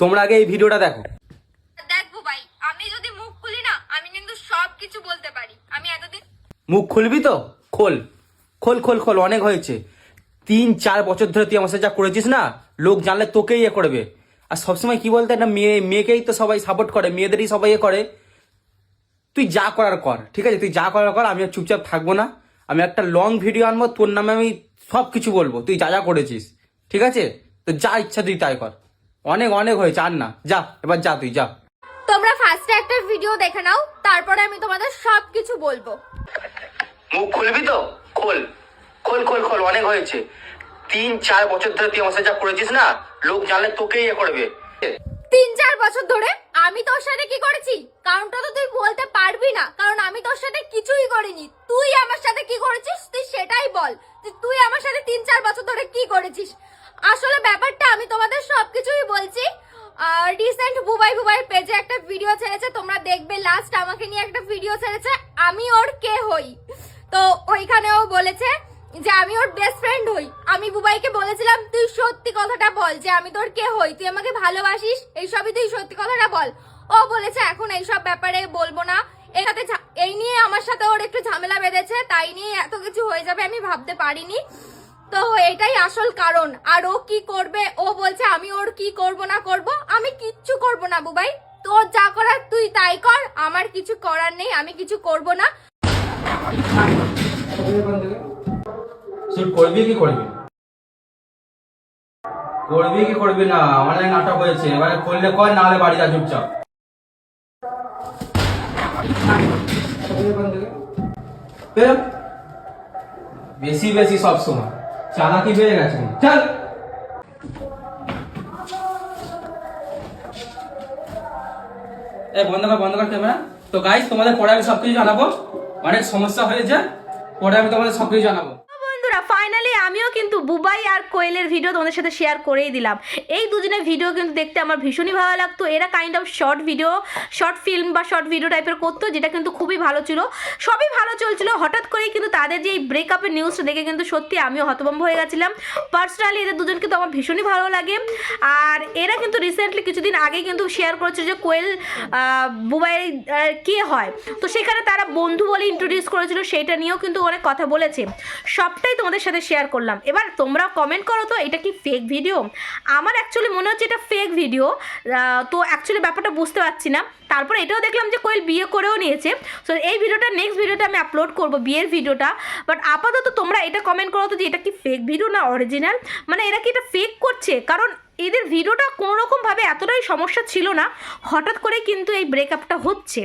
তোমরা আগে এই ভিডিওটা দেখো। দেখব ভাই। আমি যদি মুখ খুলি না আমি কিন্তু সব কিছু বলতে পারি। আমি এতদিন মুখ খুলবি তো? খোল। খোল খোল খোল অনেক হয়েছে। তিন চার বছর ধরে তুই আমার সাথে যা করেছিস না লোক জানলে তোকেই ইয়ে করবে। আর সবসময় কি বলতে একটা মেয়ে মেয়েকেই তো সবাই সাপোর্ট করে মেয়েদেরই সবাই ইয়ে করে। তুই যা করার কর ঠিক আছে? তুই যা করার কর আমি আর চুপচাপ থাকব না। আমি একটা লং ভিডিও আনব তোর নামে আমি সব কিছু বলব। তুই যা যা করেছিস ঠিক আছে? তো যা ইচ্ছা তুই তাই কর। অনেক অনেক হয়েছে আর না। যা এবার যা তুই যা। তোমরা ফার্স্টে একটা ভিডিও দেখে নাও তারপরে আমি তোমাদের সব কিছু বলব। মুখ খুলবি তো? খোল। খোল খোল খোল অনেক হয়েছে। তিন চার বছর ধরে তুই আমার সাথে যা করেছিস না লোক জানলে তোকেই ইয়ে করবে। তিন চার বছর ধরে আমি তোর সাথে কি করেছি? কারণটা তো তুই বলতে পারবি না কারণ আমি তোর সাথে কিছুই করিনি। তুই আমার সাথে কি করেছিস তুই সেটাই বল যে তুই আমার সাথে তিন চার বছর ধরে কি করেছিস আসলে ব্যাপারটা আমি তোমাদের সবকিছুই বলছি রিসেন্ট বুবাই বুবাই পেজে একটা ভিডিও ছেড়েছে, তোমরা দেখবে লাস্ট আমাকে নিয়ে একটা ভিডিও ছেড়েছে, আমি ওর কে হই? তো ওইখানেও বলেছে যে, আমি ওর বেস্ট ফ্রেন্ড হই। আমি বুবাইকে বলেছিলাম, তুই সত্যি কথাটা বল যে, আমি তোর কে হই? তুই আমাকে ভালোবাসিস? এইসবই তুই সত্যি কথাটা বল। ও বলেছে, এখন এইসব ব্যাপারে বলব না। সাথে এই নিয়ে আমার সাথে ওর একটু ঝামেলা বেঁধেছে, তাই নিয়ে এত কিছু হয়ে যাবে আমি ভাবতে পারিনি। তো এটাই আসল কারণ। আর ও কি করবে? ও বলছে, আমি ওর কি করব না করব? আমি কিচ্ছু করব না, বুবাই। তোর যা করার তুই তাই কর। আমার কিছু করার নেই, আমি কিছু করব না। করবি কি করবি? করবি কি করবি না? আমার নাটক হয়েছে। এবারে করলে কর না হলে বাড়ি যা, চুপচাপ। বেশি বেশি সব সময়। চালাকি বেড়ে গেছে। চল। এই বন্ধ কর বন্ধ কর ক্যামেরা তো গাইস তোমাদের পরে আমি সবকিছু জানাব। অনেক সমস্যা হয়েছে। পরে আমি তোমাদের সবকিছু জানাব। বন্ধুরা ফাইনালি আমিও কিন্তু বুবাই আর কোয়েলের ভিডিও তোমাদের সাথে শেয়ার করেই দিলাম। এই দুজনের ভিডিও কিন্তু দেখতে আমার ভীষণই ভালো লাগতো। এরা kind of short video short film বা শর্ট ভিডিও টাইপের করতো যেটা কিন্তু খুবই ভালো ছিল। সবই ভালো চলছিল। হঠাৎ করেই কিন্তু তাদের যে এই ব্রেকআপের নিউজটা দেখে কিন্তু সত্যি আমিও হতভম্ব হয়ে গেছিলাম। পার্সোনালি এদের দুজন কিন্তু আমার ভীষণই ভালো লাগে। আর এরা কিন্তু রিসেন্টলি কিছুদিন আগে কিন্তু শেয়ার করেছিল যে কোয়েল আহ, বুবাই কে হয়? তো সেখানে তারা বন্ধু বলে ইন্ট্রোডিউস করেছিল সেটা নিয়েও কিন্তু অনেক কথা বলেছে। সবটাই তোমাদের সাথে শেয়ার করলাম। এবার তোমরা কমেন্ট করো তো, এটা কি ফেক ভিডিও আমার অ্যাকচুয়ালি মনে হচ্ছে এটা ফেক ভিডিও তো অ্যাকচুয়ালি ব্যাপারটা বুঝতে পারছি না। তারপর এটাও দেখলাম যে কোয়েল বিয়ে করেও নিয়েছে। সো এই ভিডিওটা নেক্সট ভিডিওটা আমি আপলোড করব, বিয়ের ভিডিওটা বাট আপাতত তোমরা এটা কমেন্ট করো তো যে এটা কি ফেক ভিডিও না অরিজিনাল মানে এরা কি এটা ফেক করছে? কারণ এদের ভিডিওটা কোনো রকমভাবে এতটাই সমস্যা ছিল না, হঠাৎ করে কিন্তু এই ব্রেকআপটা হচ্ছে।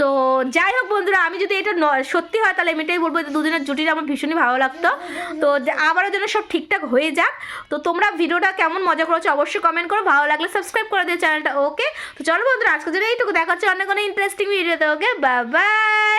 সো যাই হোক বন্ধুরা, আমি যদি এটা সত্যি হয়, তাহলে আমি এটাই বলব যে দুজনের জুটিটা আমার ভীষণই ভালো লাগতো। তো আবারও যেন সব ঠিকঠাক হয়ে যাক। তো তোমরা ভিডিওটা কেমন মজা করেছ অবশ্যই কমেন্ট করো। ভালো লাগলে সাবস্ক্রাইব করে দিও চ্যানেলটা ওকে তো চলো বন্ধুরা আজকে জন্য এইটুকু। দেখা অনেক অনেক ইন্টারেস্টিং ভিডিওতে ওকে বা বাই